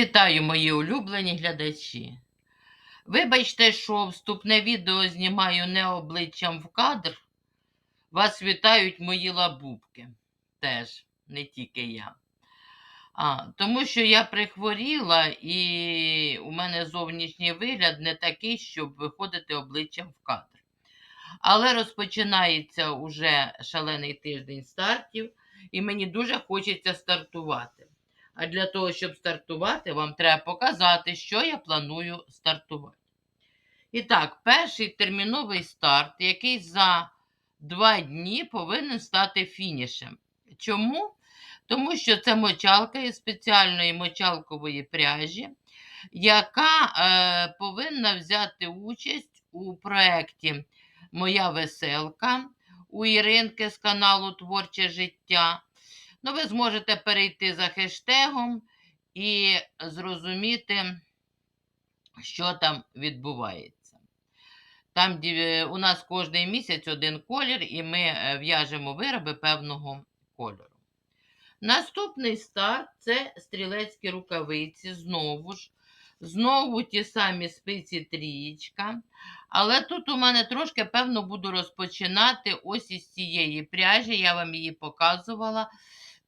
Вітаю, мої улюблені глядачі. Вибачте, що вступне відео знімаю не обличчям в кадр. Вас вітають мої лабубки. Теж, не тільки я. А, тому що я прихворіла і у мене зовнішній вигляд не такий, щоб виходити обличчям в кадр. Але розпочинається уже шалений тиждень стартів, і мені дуже хочеться стартувати. А для того, щоб стартувати, вам треба показати, що я планую стартувати. І так, перший терміновий старт, який за два дні повинен стати фінішем. Чому? Тому що це мочалка із спеціальної мочалкової пряжі, яка е, повинна взяти участь у проєкті Моя веселка у Іринки з каналу Творче життя. Ну, ви зможете перейти за хештегом і зрозуміти, що там відбувається. Там у нас кожен місяць один колір, і ми е, в'яжемо вироби певного кольору. Наступний старт це стрілецькі рукавиці. Знову ж, знову ті самі спиці трієчка. Але тут у мене трошки, певно, буду розпочинати ось із цієї пряжі. Я вам її показувала.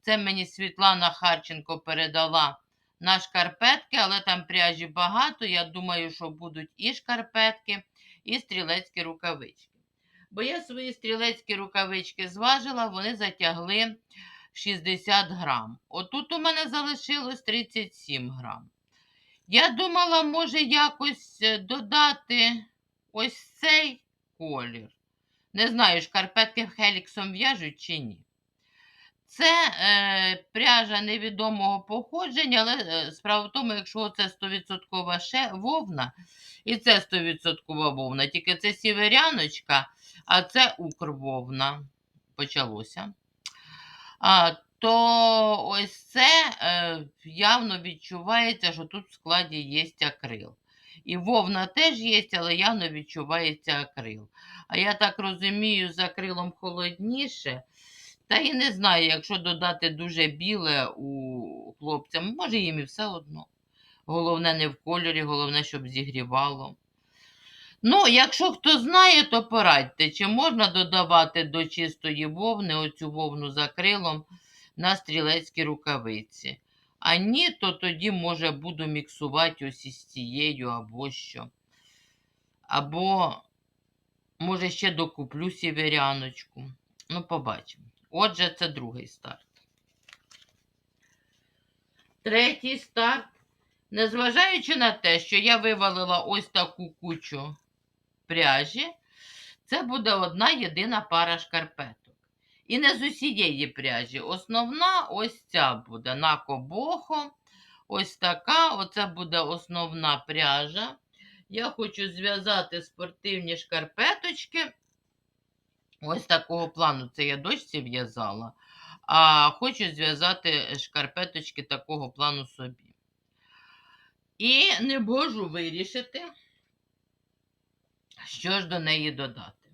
Це мені Світлана Харченко передала на шкарпетки, але там пряжі багато. Я думаю, що будуть і шкарпетки, і стрілецькі рукавички. Бо я свої стрілецькі рукавички зважила, вони затягли 60 грам. Отут у мене залишилось 37 грам. Я думала, може якось е, додати ось цей колір. Не знаю, шкарпетки хеліксом в'яжуть чи ні. Це е, пряжа невідомого походження, але е, справа в тому, якщо це 100% ще вовна, і це 100% вовна, тільки це сіверяночка, а це укрвовна. Почалося. А, то ось це е, явно відчувається, що тут в складі є акрил. І вовна теж є, але явно відчувається акрил. А я так розумію, з акрилом холодніше. Та і не знаю, якщо додати дуже біле у хлопця, може їм і все одно. Головне не в кольорі, головне, щоб зігрівало. Ну, якщо хто знає, то порадьте, чи можна додавати до чистої вовни оцю вовну з акрилом на стрілецькі рукавиці. А ні, то тоді, може, буду міксувати ось із цією або що. Або, може, ще докуплю сіверяночку. Ну, побачимо. Отже, це другий старт. Третій старт. Незважаючи на те, що я вивалила ось таку кучу пряжі, це буде одна єдина пара шкарпеток. І не з усієї пряжі. Основна ось ця буде на кобохо. Ось така. Оце буде основна пряжа. Я хочу зв'язати спортивні шкарпеточки. Ось такого плану. Це я дочці в'язала. А хочу зв'язати шкарпеточки такого плану собі. І не можу вирішити, що ж до неї додати.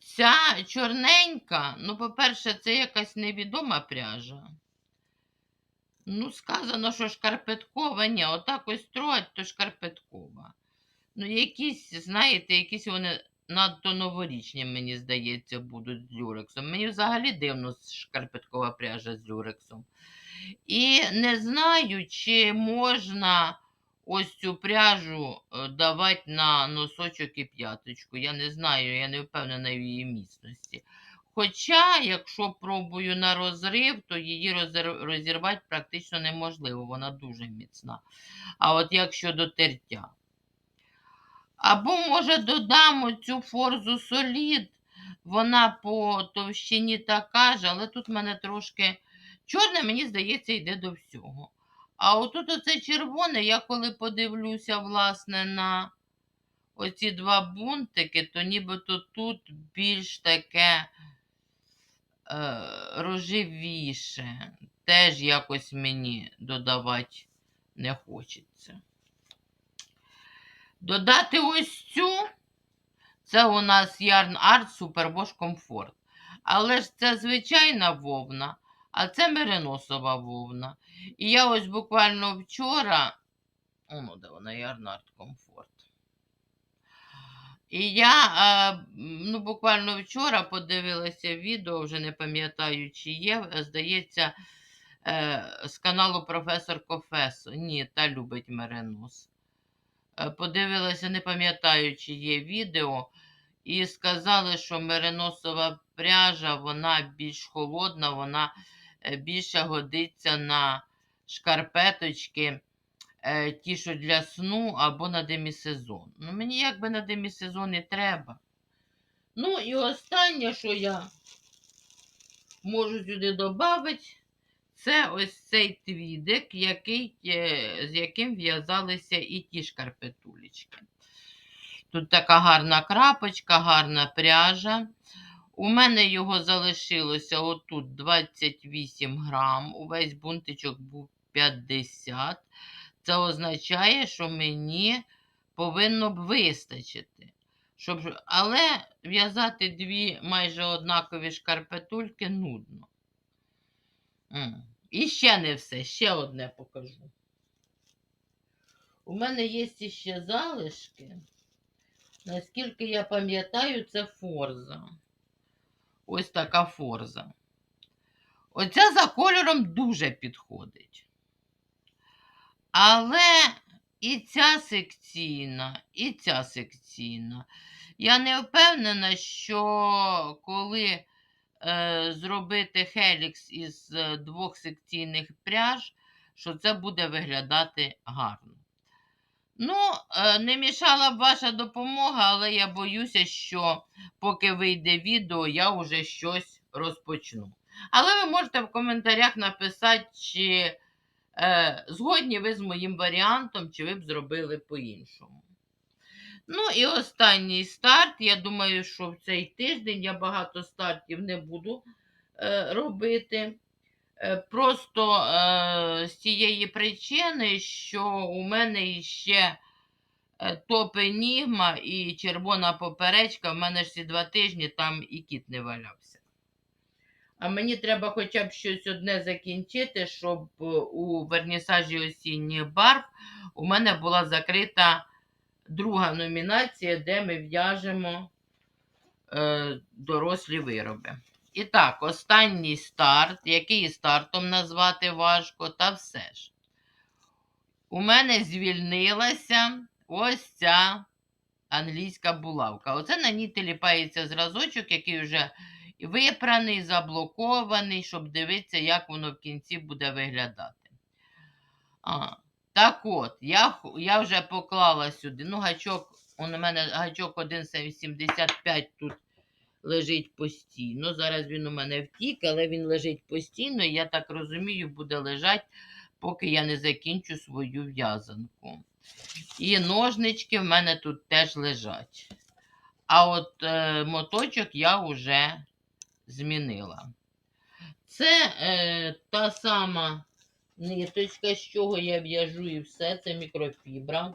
Ця чорненька, ну, по-перше, це якась невідома пряжа. Ну, сказано, що шкарпеткова, ні, отак ось строять, то шкарпеткова. Ну, якісь, знаєте, якісь вони надто новорічні, мені здається, будуть з люрексом. Мені взагалі дивно шкарпеткова пряжа з люрексом. І не знаю, чи можна ось цю пряжу е, давати на носочок і п'яточку. Я не знаю, я не впевнена в її міцності. Хоча, якщо пробую на розрив, то її розірвати практично неможливо, вона дуже міцна. А от якщо до тертя. Або, може, додамо цю форзу солід, вона по товщині така ж, але тут в мене трошки чорне, мені здається, йде до всього. А отут оце червоне, я коли подивлюся, власне, на оці два бунтики, то нібито тут більш таке е, рожевіше. Теж якось мені додавати не хочеться. Додати ось цю, це у нас Yarn Art Superwash Comfort. Але ж це звичайна вовна. А це мериносова вовна. І я ось буквально вчора, о, ну де вона, Ярнард Комфорт. І я ну, буквально вчора подивилася відео, вже не пам'ятаю, чи є, здається, е, з каналу Професор Кофесо. Ні, та любить меринос. Е, Подивилася, не пам'ятаю, чи є відео, і сказали, що мериносова пряжа, вона більш холодна, вона е, більше годиться на шкарпеточки, е, ті, що для сну або на демісезон. Ну, мені якби на демісезон і треба. Ну і останнє, що я можу сюди додати, це ось цей твідик, який, е, з яким в'язалися і ті шкарпетулечки. Тут така гарна крапочка, гарна пряжа. У мене його залишилося отут 28 грам. Увесь бунтичок був 50. Це означає, що мені повинно б вистачити. Щоб... Але в'язати дві майже однакові шкарпетульки нудно. І ще не все, ще одне покажу. У мене є ще залишки. Наскільки я пам'ятаю, це форза. Ось така форза. Оця за кольором дуже підходить. Але і ця секційна, і ця секційна. Я не впевнена, що коли е, зробити хелікс із е, двох секційних пряж, що це буде виглядати гарно. Ну, е, не мішала б ваша допомога, але я боюся, що поки вийде відео, я вже щось розпочну. Але ви можете в коментарях написати, чи е, згодні ви з моїм варіантом, чи ви б зробили по-іншому. Ну і останній старт. Я думаю, що в цей тиждень я багато стартів не буду е, робити. Е, Просто е, з тієї причини, що у мене ще е, топ Енігма і червона поперечка, в мене ж ці два тижні там і кіт не валявся. А мені треба хоча б щось одне закінчити, щоб е, у вернісажі осінніх барв у мене була закрита друга номінація, де ми в'яжемо е, дорослі вироби. І так, останній старт, який стартом назвати важко, та все ж. У мене звільнилася ось ця англійська булавка. Оце на ній теліпається зразочок, який вже випраний, заблокований, щоб дивитися, як воно в кінці буде виглядати. А, так от, я, я вже поклала сюди. Ну, гачок, у мене гачок 1,75 тут лежить постійно. Зараз він у мене втік, але він лежить постійно, і я так розумію, буде лежати, поки я не закінчу свою в'язанку. І ножнички в мене тут теж лежать. А от е, моточок я вже змінила. Це е, та сама ниточка, з чого я в'яжу і все, це мікрофібра.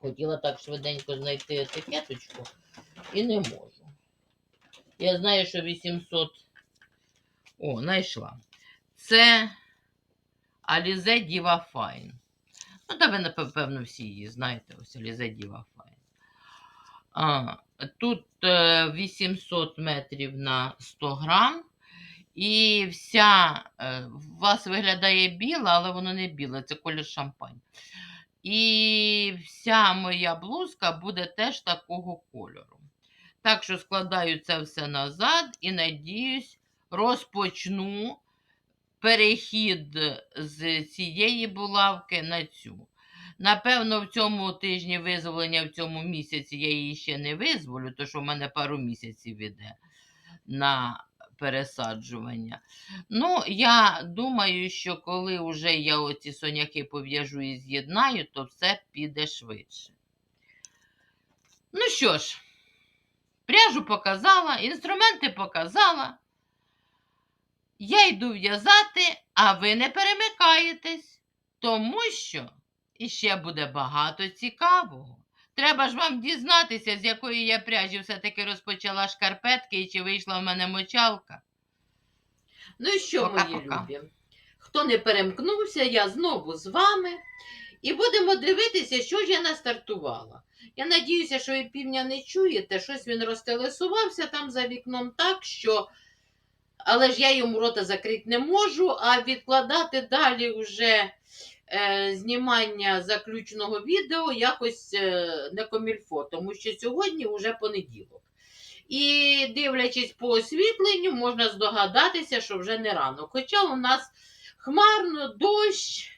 Хотіла так швиденько знайти етикеточку і не можу. Я знаю, що 800. О, знайшла. Це Alize Diva Fine. Ну, та ви, напевно, всі її знаєте, ось Alize Diva Fine. А, тут е, 800 метрів на 100 грам. І вся е, у вас виглядає біла, але воно не біле, це колір шампань. І вся моя блузка буде теж такого кольору. Так що складаю це все назад і надіюсь, розпочну перехід з цієї булавки на цю. Напевно, в цьому тижні визволення, в цьому місяці я її ще не визволю, тому що в мене пару місяців іде на пересаджування. Ну, я думаю, що коли вже я оці соняхи пов'яжу і з'єднаю, то все піде швидше. Ну що ж, пряжу показала, інструменти показала. Я йду в'язати, а ви не перемикаєтесь, тому що іще буде багато цікавого. Треба ж вам дізнатися, з якої я пряжі все-таки розпочала шкарпетки і чи вийшла в мене мочалка. Ну і що, мої Пока-пока. любі? Хто не перемкнувся, я знову з вами. І будемо дивитися, що ж я настартувала. Я надіюся, що ви півня не чуєте, щось він розтелесувався там за вікном так, що. Але ж я йому рота закрити не можу, а відкладати далі вже знімання заключного відео якось е, не комільфо, тому що сьогодні вже понеділок. І дивлячись по освітленню, можна здогадатися, що вже не рано. Хоча у нас хмарно, дощ.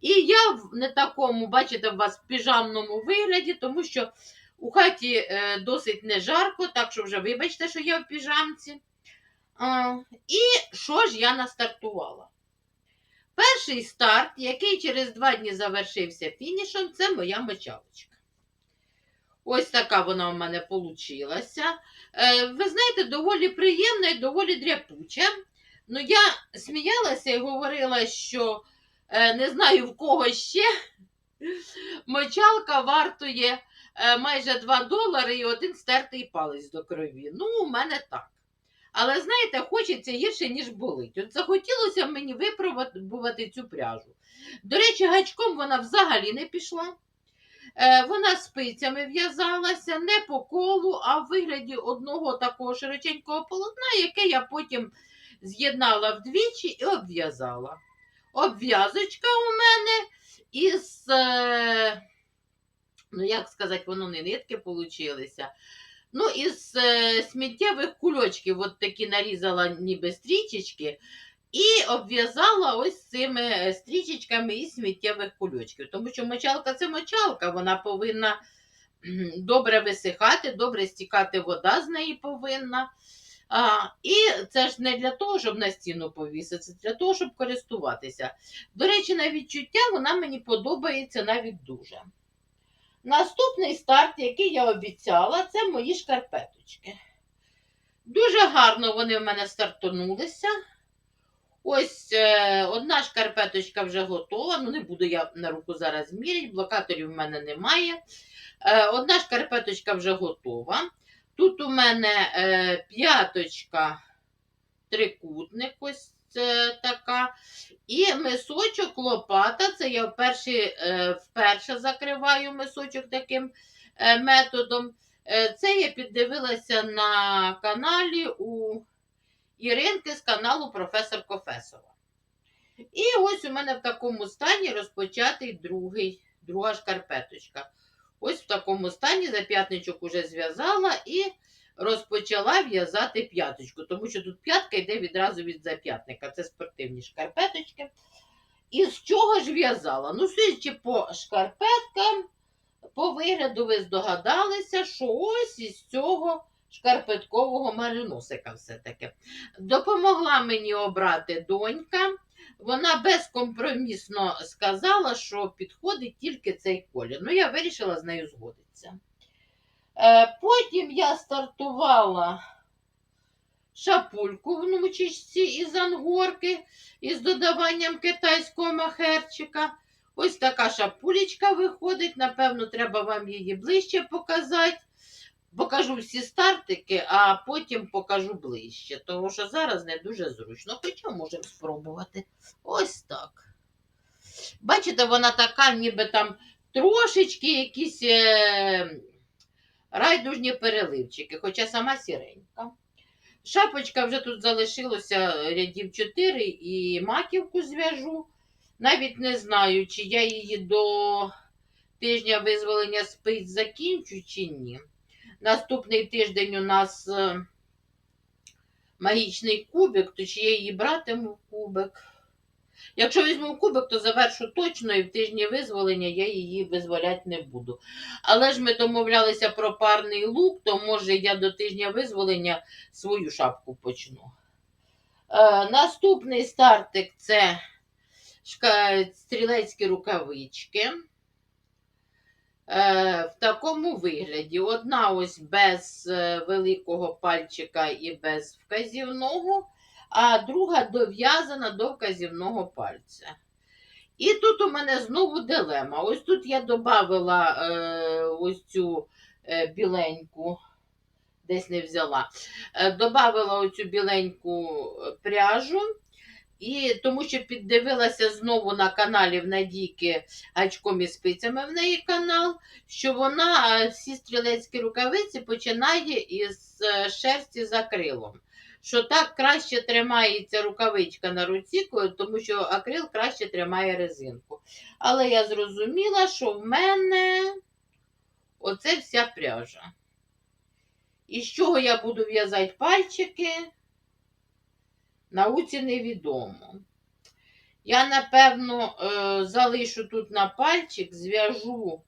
І я в не такому, бачите, в вас в піжамному вигляді, тому що у хаті е, досить не жарко, так що вже вибачте, що я в піжамці. І що ж я настартувала? Перший старт, який через два дні завершився фінішем, це моя мочалочка. Ось така вона у мене получилася. Е, ви знаєте, доволі приємна і доволі дряпуча. Ну, я сміялася і говорила, що е, не знаю в кого ще. Мочалка вартує е, майже 2 долари і один стертий палець до крові. Ну, у мене так. Але знаєте, хочеться гірше, ніж болить. От захотілося мені випробувати цю пряжу. До речі, гачком вона взагалі не пішла. Е, Вона спицями в'язалася не по колу, а в вигляді одного такого широченького полотна, яке я потім з'єднала вдвічі і обв'язала. Обв'язочка у мене із, е, ну як сказати, воно не нитки получилися. Ну, із е, сміттєвих кульочків, от такі нарізала ніби стрічечки, і обв'язала ось цими е, стрічечками із сміттєвих кульочків. Тому що мочалка це мочалка, вона повинна добре висихати, добре стікати вода з неї повинна. А, і це ж не для того, щоб на стіну повісити, це для того, щоб користуватися. До речі, на відчуття вона мені подобається навіть дуже. Наступний старт, який я обіцяла, це мої шкарпеточки. Дуже гарно вони в мене стартонулися. Ось е, одна шкарпеточка вже готова. Ну, не буду я на руку зараз міряти, блокаторів в мене немає. Е, одна шкарпеточка вже готова. Тут у мене е, п'яточка, трикутник, ось така. І мисочок лопата. Це я вперше, е, вперше закриваю мисочок таким е, методом. Е, це я піддивилася на каналі у Іринки з каналу Професор Кофесова. І ось у мене в такому стані розпочатий другий, друга шкарпеточка. Ось в такому стані за п'ятничок уже зв'язала і розпочала в'язати п'яточку, тому що тут п'ятка йде відразу від зап'ятника. Це спортивні шкарпеточки. І з чого ж в'язала? Ну, судячи по шкарпеткам, по вигляду ви здогадалися, що ось із цього шкарпеткового мариносика все-таки. Допомогла мені обрати донька. Вона безкомпромісно сказала, що підходить тільки цей колір. Ну, я вирішила з нею згодитися. Е, потім я стартувала шапульку в внучечці із ангорки із додаванням китайського махерчика. Ось така шапулечка виходить. Напевно, треба вам її ближче показати. Покажу всі стартики, а потім покажу ближче, тому що зараз не дуже зручно. Хоча можемо спробувати. Ось так. Бачите, вона така, ніби там трошечки якісь е, райдужні переливчики, хоча сама сіренька. Шапочка вже тут залишилося рядів 4 і маківку зв'яжу. Навіть не знаю, чи я її до тижня визволення спиць закінчу, чи ні. Наступний тиждень у нас е, магічний кубик, то чи я її братиму в кубик. Якщо візьму кубик, то завершу точно і в тижні визволення я її визволяти не буду. Але ж ми домовлялися про парний лук, то може я до тижня визволення свою шапку почну. Е, наступний стартик це стрілецькі рукавички. Е, в такому вигляді. Одна ось без е, великого пальчика і без вказівного, а друга дов'язана до вказівного пальця. І тут у мене знову дилема. Ось тут я додала е, ось цю е, біленьку десь не взяла. Е, Добавила оцю біленьку пряжу. І тому що піддивилася знову на каналі в Надійки гачком і спицями в неї канал, що вона е, всі стрілецькі рукавиці починає із е, шерсті за крилом. Що так краще тримається рукавичка на руці, тому що акрил краще тримає резинку. Але я зрозуміла, що в мене оце вся пряжа. І з чого я буду в'язати пальчики, науці невідомо. Я, напевно, е, залишу тут на пальчик, зв'яжу.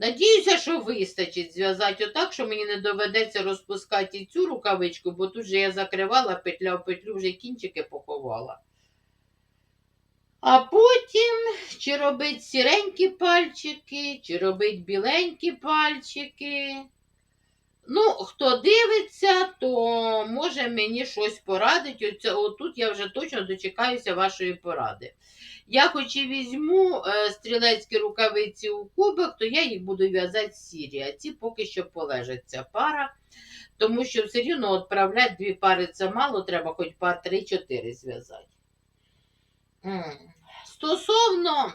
Надіюся, що вистачить зв'язати отак, що мені не доведеться розпускати цю рукавичку, бо тут же я закривала петля в петлю, вже кінчики поховала. А потім чи робить сіренькі пальчики, чи робить біленькі пальчики. Ну, хто дивиться, то може мені щось порадить. Отут я вже точно дочекаюся вашої поради. Я хоч і візьму е, стрілецькі рукавиці у кубик, то я їх буду в'язати сірі, а ці поки що полежать ця пара. Тому що все рівно відправляти дві пари це мало, треба хоч пар 3-4 зв'язати. Стосовно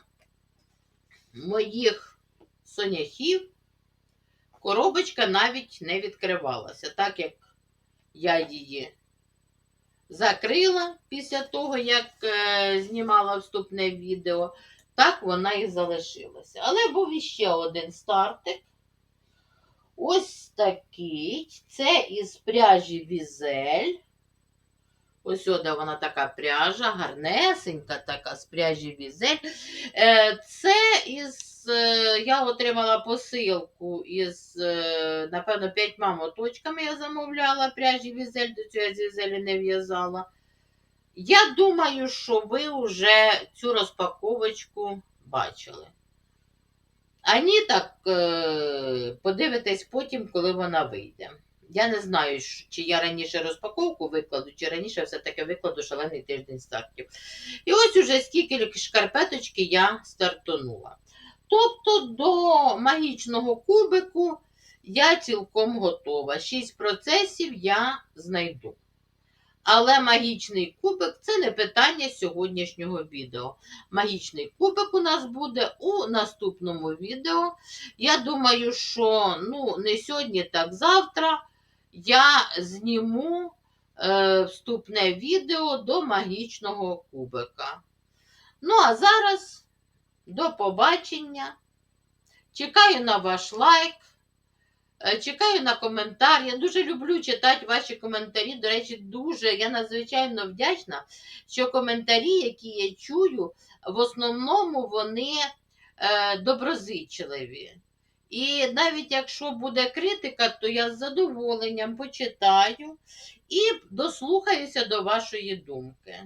моїх соняхів, коробочка навіть не відкривалася, так як я її закрила після того, як е, знімала вступне відео, так вона і залишилася. Але був іще один стартик. Ось такий. Це із пряжі Візель. Ось сюди вона така пряжа, гарнесенька така з пряжі Візель. Е, Це із, я отримала посилку із, е, напевно, п'ятьма моточками я замовляла пряжі Візель, до цього я з Візелі не в'язала. Я думаю, що ви вже цю розпаковочку бачили. А ні, так е, подивитесь потім, коли вона вийде. Я не знаю, чи я раніше розпаковку викладу, чи раніше все-таки викладу шалений тиждень стартів. І ось уже скільки шкарпеточки я стартонула. Тобто до магічного кубику я цілком готова. Шість процесів я знайду. Але магічний кубик це не питання сьогоднішнього відео. Магічний кубик у нас буде у наступному відео. Я думаю, що ну, не сьогодні, так завтра я зніму е, вступне відео до магічного кубика. Ну, а зараз до побачення. Чекаю на ваш лайк. Е, Чекаю на коментар. Я дуже люблю читати ваші коментарі. До речі, дуже я надзвичайно вдячна, що коментарі, які я чую, в основному вони е, доброзичливі. І навіть якщо буде критика, то я з задоволенням почитаю і дослухаюся до вашої думки.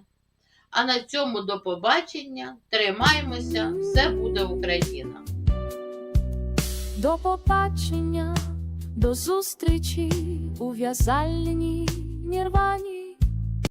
А на цьому до побачення. Тримаймося, все буде Україна! До побачення, до зустрічі у в'язальні нірвані.